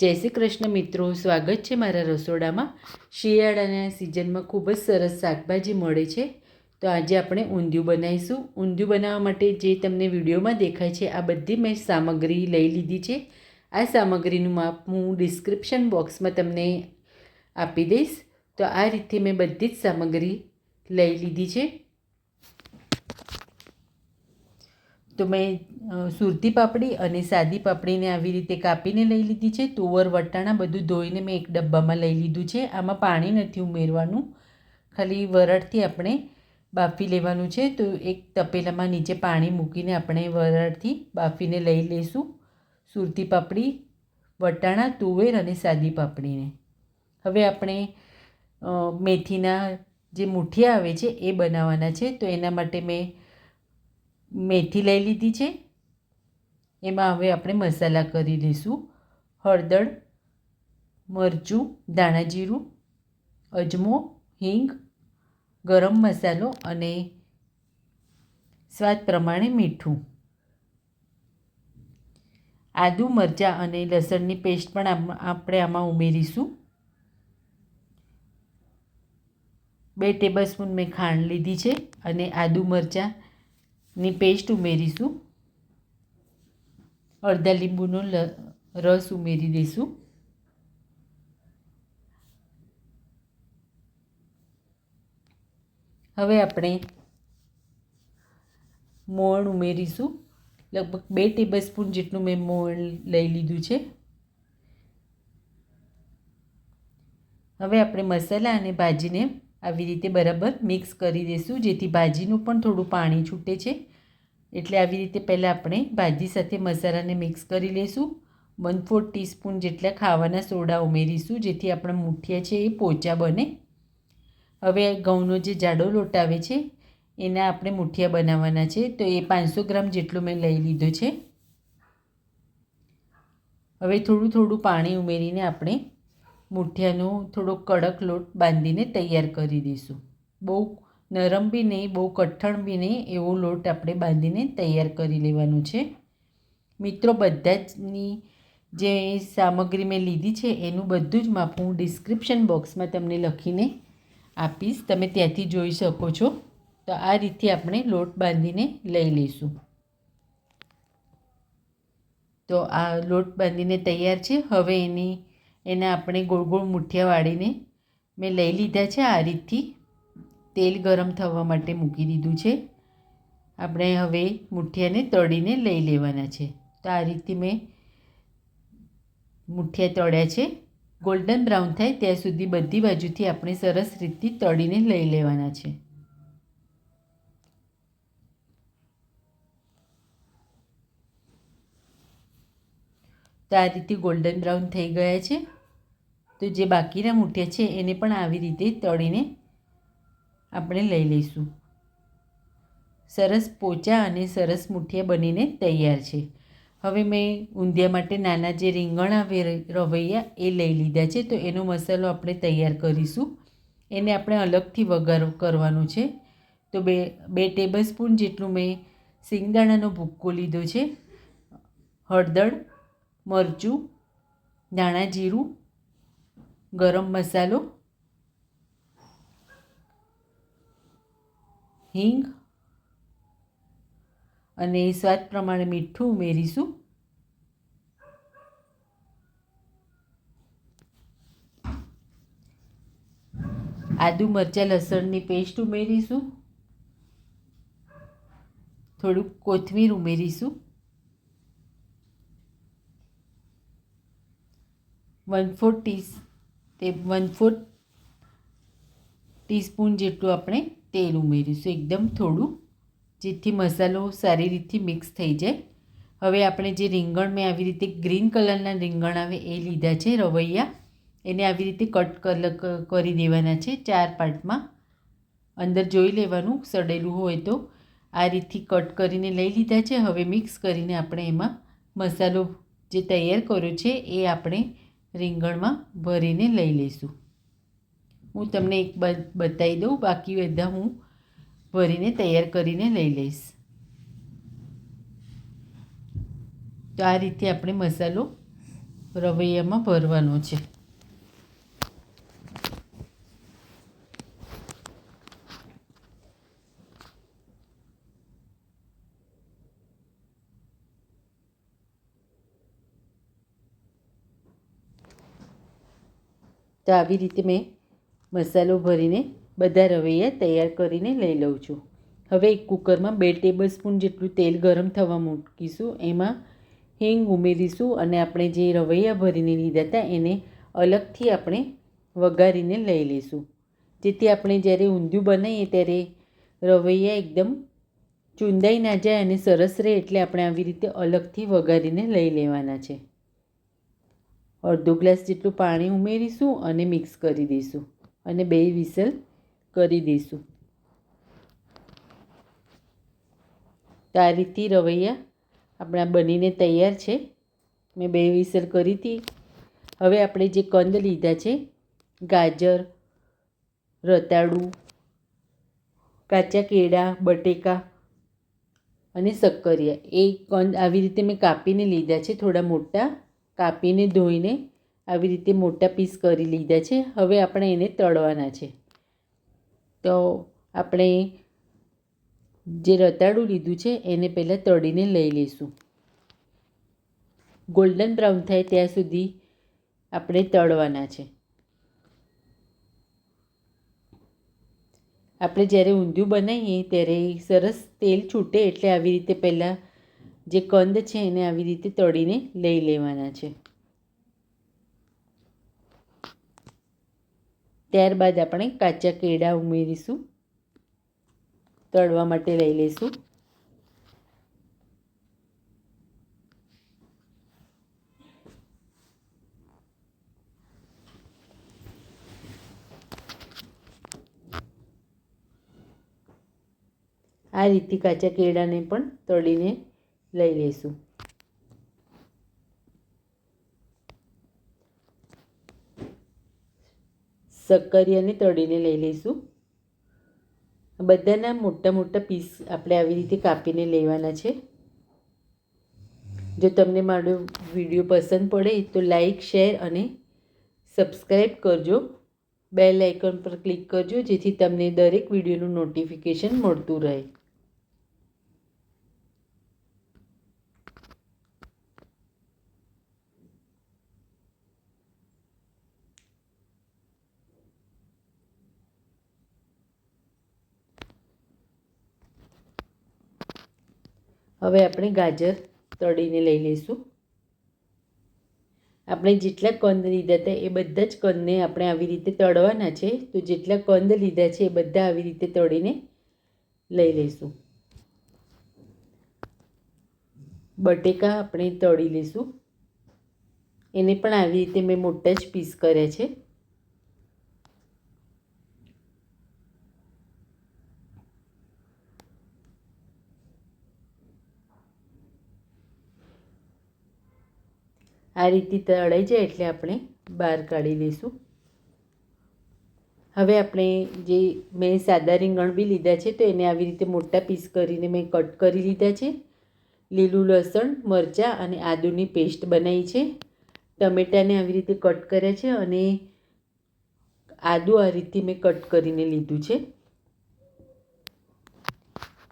જય શ્રી કૃષ્ણ મિત્રો, સ્વાગત છે મારા રસોડામાં. શિયાળાના સિઝનમાં ખૂબ જ સરસ શાકભાજી મળે છે. તો આજે આપણે ઊંધિયું બનાવીશું. ઊંધિયું બનાવવા માટે જે તમને વિડીયોમાં દેખાય છે, આ બધી મેં સામગ્રી લઈ લીધી છે. આ સામગ્રીનું માપ હું ડિસ્ક્રિપ્શન બોક્સમાં તમને આપી દઈશ. તો આ રીતે મેં બધી જ સામગ્રી લઈ લીધી છે. તો મેં સુરતી પાપડી અને સાદી પાપડીને આવી રીતે કાપીને લઈ લીધી છે. તુવર, વટાણા બધું ધોઈને મેં એક ડબ્બામાં લઈ લીધું છે. આમાં પાણી નથી ઉમેરવાનું. ખાલી વરાળથી આપણે બાફી લેવાનું છે. તો એક તપેલામાં નીચે પાણી મૂકીને આપણે વરાળથી બાફીને લઈ લઈશું સુરતી પાપડી, વટાણા, તુવેર અને સાદી પાપડીને. હવે આપણે મેથીના જે મુઠિયા આવે છે એ બનાવવાના છે. તો એના માટે મેં મેથી લઈ લીધી છે. એમાં હવે આપણે મસાલા કરી લઈશું હળદર, મરચું, ધાણા જીરું, અજમો, હિંગ, ગરમ મસાલો અને સ્વાદ પ્રમાણે મીઠું. આદુ, મરચાં અને લસણની પેસ્ટ પણ આપણે આમાં ઉમેરીશું. બે ટેબલસ્પૂન મેં ખાંડ લીધી છે અને આદુ મરચાંની પેસ્ટ ઉમેરીશું. અડધા લીંબુનો રસ ઉમેરી દઈશું. હવે આપણે મોણ ઉમેરીશું. લગભગ બે ટેબલસ્પૂન જેટલું મેં મોણ લઈ લીધું છે. હવે આપણે મસાલા અને ભાજીને આવી રીતે બરાબર મિક્સ કરી દઈશું જેથી ભાજીનું પણ થોડું પાણી છૂટે છે. એટલે આવી રીતે પહેલાં આપણે ભાજી સાથે મસાલાને મિક્સ કરી લઈશું વન ફોર ટીસ્પૂન જેટલા ખાવાના સોડા ઉમેરીશું, જેથી આપણા મૂઠિયા છે એ પોચા બને. હવે ઘઉંનો જે જાડો લોટ આવે છે, એના આપણે મુઠિયા બનાવવાના છે. તો એ પાંચસો ગ્રામ જેટલો મેં લઈ લીધો છે. હવે થોડું થોડું પાણી ઉમેરીને આપણે મુઠિયાનો થોડો કડક લોટ બાંધીને તૈયાર કરી દઈશું. બહુ નરમ બી નહીં, બહુ કઠણ બી નહીં, એવો લોટ આપણે બાંધીને તૈયાર કરી લેવાનું છે. મિત્રો બધા જની જે સામગ્રી મેં લીધી છે, એનું બધું જ માપ હું ડિસ્ક્રિપ્શન બોક્સમાં તમને લખીને આપીશ. તમે ત્યાંથી જોઈ શકો છો. તો આ રીતે આપણે લોટ બાંધીને લઈ લઈશું. તો આ લોટ બાંધીને તૈયાર છે. હવે એની એના આપણે ગોળ ગોળ મુઠિયા વાળીને મેં લઈ લીધા છે આ રીતથી. તેલ ગરમ થવા માટે મૂકી દીધું છે. આપણે હવે મુઠિયાને તળીને લઈ લેવાના છે. તો આ રીતે મેં મુઠિયા તળ્યા છે. ગોલ્ડન બ્રાઉન થાય ત્યાં સુધી બધી બાજુથી આપણે સરસ રીતથી તળીને લઈ લેવાના છે. તો આ રીતે ગોલ્ડન બ્રાઉન થઈ ગયા છે. તો જે બાકીના મૂઠિયા છે એને પણ આવી રીતે તળીને આપણે લઈ લઈશું. સરસ પોચા અને સરસ મૂઠિયા બનીને તૈયાર છે. હવે મેં ઊંધિયા માટે નાના જે રીંગણ આવે રવૈયા એ લઈ લીધા છે. તો એનો મસાલો આપણે તૈયાર કરીશું. એને આપણે અલગથી વઘાર કરવાનો છે. તો બે બે ટેબલ સ્પૂન જેટલું મેં સિંગદાણાનો ભૂક્કો લીધો છે. હળદર મરચું, ધાણા જીરું, ગરમ મસાલો, હિંગ અને સ્વાદ પ્રમાણે મીઠું ઉમેરીશું. આદુ મરચાં લસણની પેસ્ટ ઉમેરીશું. થોડુંક કોથમીર ઉમેરીશું. વન ફોર ટી તે વન ફોર ટીસ્પૂન જેટલું આપણે તેલ ઉમેરીશું, એકદમ થોડું, જેથી મસાલો સારી રીતથી મિક્સ થઈ જાય. હવે આપણે જે રીંગણ મેં આવી રીતે ગ્રીન કલરના રીંગણ આવે એ લીધા છે, રવૈયા, એને આવી રીતે કટ કરી દેવાના છે ચાર પાર્ટમાં અંદર જોઈ લેવાનું, સડેલું હોય તો. આ રીતથી કટ કરીને લઈ લીધા છે, હવે મિક્સ કરીને આપણે એમાં મસાલો જે તૈયાર કર્યો છે એ આપણે રીંગણમાં ભરીને લઈ લઈશું. હું તમને એક બતાવી દઉં, બાકી બધા હું ભરીને તૈયાર કરીને લઈ લઈશ. તો આ રીતે આપણે મસાલો રવૈયામાં ભરવાનો છે. તો આવી રીતે મેં મસાલો ભરીને બધા રવૈયા તૈયાર કરીને લઈ લઉં છું. હવે એક કુકરમાં બે ટેબલ સ્પૂન જેટલું તેલ ગરમ થવા મૂકીશું. એમાં હિંગ ઉમેરીશું અને આપણે જે રવૈયા ભરીને લીધા હતા એને અલગથી આપણે વઘારીને લઈ લઈશું. જેથી આપણે જ્યારે ઊંધિયું બનાવીએ ત્યારે રવૈયા એકદમ ચૂંદાઈ ના જાય અને સરસ રહે એટલે આપણે આવી રીતે અલગથી વઘારીને લઈ લેવાના છે. અડધો ગ્લાસ જેટલું પાણી ઉમેરીશું અને મિક્સ કરી દઈશું અને બે વિસલ કરી દઈશું. તો આ રીતે રવૈયા આપણા બનીને તૈયાર છે. મેં બે વિસલ કરી હતી. હવે આપણે જે કંદ લીધા છે, ગાજર, રતાળું, કાચા કેળા, બટેકા અને શક્કરિયા, એ કંદ આવી રીતે મેં કાપીને લીધા છે, થોડા મોટા કાપીને ધોઈને આવી રીતે મોટા પીસ કરી લીધા છે. હવે આપણે એને તળવાના છે. તો આપણે જે રતાળું લીધું છે એને પહેલાં તળીને લઈ લઈશું. ગોલ્ડન બ્રાઉન થાય ત્યાં સુધી આપણે તળવાના છે. આપણે જ્યારે ઊંધિયું બનાવીએ ત્યારે સરસ તેલ છૂટે એટલે આવી રીતે પહેલાં જે કંદ છે એને આવી રીતે તળીને લઈ લેવાના છે. ત્યારબાદ આપણે કાચા કેળા ઉમેરીશું. તળવા માટે લઈ લઈશું. આ રીતે કાચા કેળાને પણ તળીને લઈ લઈશું. શક્કરિયાને તળીને લઈ લઈશું. બધાના મોટા મોટા પીસ આપણે આવી રીતે કાપીને લેવાના છે. જો તમને મારો વીડિયો પસંદ પડે તો લાઈક, શેર અને સબસ્ક્રાઈબ કરજો. બેલ આઇકન પર ક્લિક કરજો જેથી તમને દરેક વિડીયોનું નોટિફિકેશન મળતું રહે. હવે આપણે ગાજર તળીને લઈ લઈશું. આપણે જેટલા કંદ લીધા હતા એ બધા જ કંદને આપણે આવી રીતે તળવાના છે. તો જેટલા કંદ લીધા છે એ બધા આવી રીતે તળીને લઈ લઈશું. બટેકા આપણે તળી લઈશું. એને પણ આવી રીતે મેં મોટા જ પીસ કર્યા છે. આ રીતે તળાઈ જાય એટલે આપણે બહાર કાઢી લઈશું હવે આપણે જે મેં સાદા રીંગણ બી લીધા છે તો એને આવી રીતે મોટા પીસ કરીને મેં કટ કરી લીધા છે. લીલું લસણ, મરચાં અને આદુની પેસ્ટ બનાવી છે. ટમેટાને આવી રીતે કટ કર્યા છે અને આદુ આ રીતે મેં કટ કરીને લીધું છે.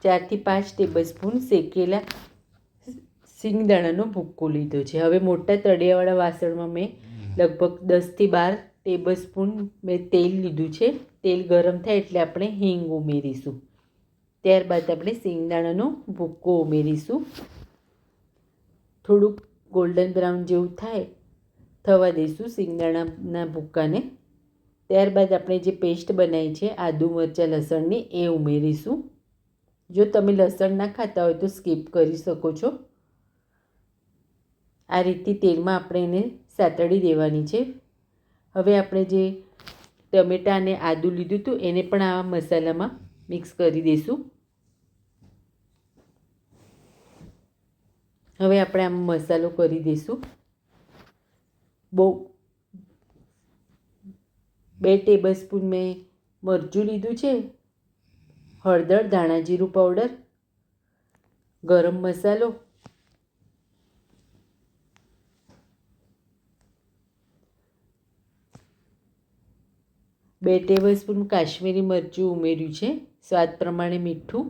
ચારથી પાંચ ટેબલ સ્પૂન શેકેલા સિંગદાણાનો ભૂક્કો લીધો છે. હવે મોટા તળિયાવાળા વાસણમાં મેં લગભગ દસથી બાર ટેબલ સ્પૂન મેં તેલ લીધું છે. તેલ ગરમ થાય એટલે આપણે હિંગ ઉમેરીશું. ત્યારબાદ આપણે સિંગદાણાનો ભૂક્કો ઉમેરીશું. થોડુંક ગોલ્ડન બ્રાઉન જેવું થાય થવા દઈશું સિંગદાણાના ભૂક્કાને. ત્યારબાદ આપણે જે પેસ્ટ બનાવી છે, આદુ, મરચાં, લસણની, એ ઉમેરીશું. જો તમે લસણ ના ખાતા હોય તો સ્કીપ કરી શકો છો. આ રીતે તેલમાં આપણે એને સાતળી દેવાની છે. હવે આપણે જે ટમેટાં અને આદું લીધું હતું, એને પણ આ મસાલામાં મિક્સ કરી દઈશું. હવે આપણે આમ મસાલો કરી દઈશું. બહુ બે ટેબલ સ્પૂન મેં મરચું લીધું છે, હળદર, ધાણા જીરું પાવડર, ગરમ મસાલો બે ટેબલ સ્પૂન કાશ્મીરી મરચું ઉમેર્યું છે. સ્વાદ પ્રમાણે મીઠું.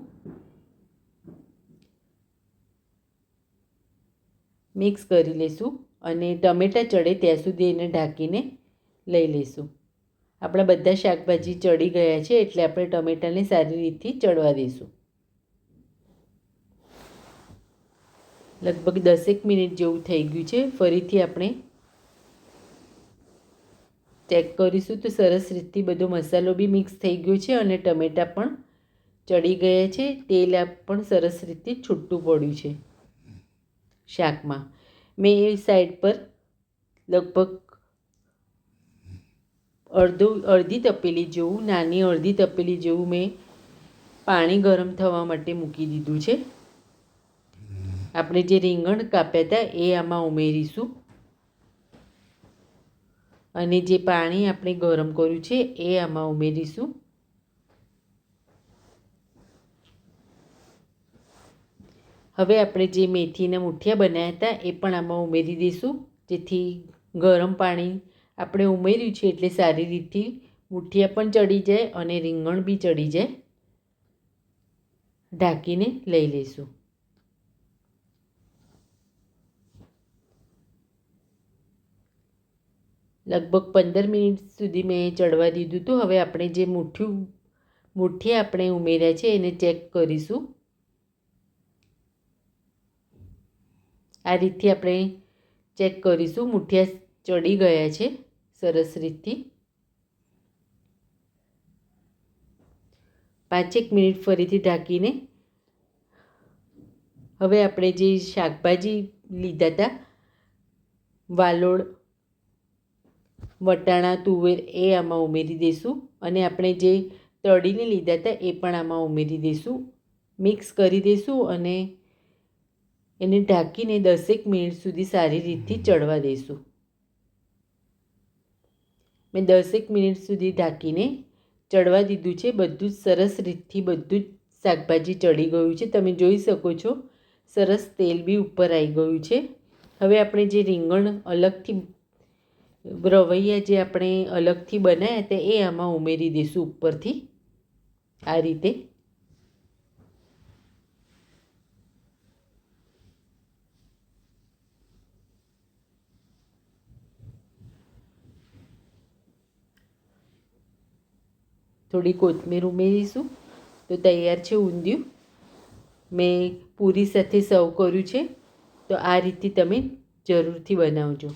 મિક્સ કરી લઈશું અને ટમેટાં ચડે ત્યાં સુધી એને ઢાંકીને લઈ લઈશું આપણા બધા શાકભાજી ચડી ગયા છે એટલે આપણે ટમેટાને સારી રીતથી ચડવા દઈશું લગભગ દસેક મિનિટ જેવું થઈ ગયું છે. ફરીથી આપણે ચેક કરીશું તો સરસ રીતથી બધો મસાલો બી મિક્સ થઈ ગયો છે અને ટમેટાં પણ ચડી ગયા છે. તેલ પણ સરસ રીતે છૂટું પડ્યું છે શાકમાં. મેં એ સાઈડ પર લગભગ અડધો, અડધી તપેલી જેવું, નાની અડધી તપેલી જેવું મેં પાણી ગરમ થવા માટે મૂકી દીધું છે. આપણે જે રીંગણ કાપ્યા હતા એ આમાં ઉમેરીશું. અને જે પાણી આપણે ગરમ કર્યું છે, એ આમાં ઉમેરીશું. હવે આપણે જે મેથીના મુઠિયા બનાવ્યા હતા, એ પણ આમાં ઉમેરી દઈશું. જેથી ગરમ પાણી આપણે ઉમેર્યું છે, એટલે સારી રીતથી મુઠિયા પણ ચડી જાય અને રીંગણ બી ચડી જાય. ઢાંકીને લઈ લઈશું. લગભગ પંદર મિનિટ સુધી મેં ચડવા દીધું હતું. હવે આપણે જે મુઠ્ઠું, મુઠ્ઠી આપણે ઉમેર્યા છે એને ચેક કરીશું. આ રીતથી આપણે ચેક કરીશું. મુઠિયા ચડી ગયા છે સરસ રીતથી. પાંચેક મિનિટ ફરીથી ઢાંકીને. હવે આપણે જે શાકભાજી લીધા હતા, વાલોળ વટાણા, તુવેર એ આમાં ઉમેરી દઈશું અને આપણે જે તળીને લીધા હતા એ પણ આમાં ઉમેરી દઈશું મિક્સ કરી દઈશું અને એને ઢાંકીને દસેક મિનિટ સુધી સારી રીતથી ચડવા દઈશું મેં દસેક મિનિટ સુધી ઢાંકીને ચડવા દીધું છે. બધું જ સરસ રીતથી બધું જ શાકભાજી ચડી ગયું છે. તમે જોઈ શકો છો, સરસ તેલ બી ઉપર આવી ગયું છે. હવે આપણે જે રીંગણ અલગથી રવૈયા જે આપણે અલગથી બનાવ્યા હતા એ આમાં ઉમેરી દઈશું ઉપરથી. આ રીતે. થોડી કોથમીર ઉમેરીશું. તો તૈયાર છે ઊંધિયું. મેં પૂરી સાથે સર્વ કર્યું છે. તો આ રીતે તમે જરૂરથી બનાવજો.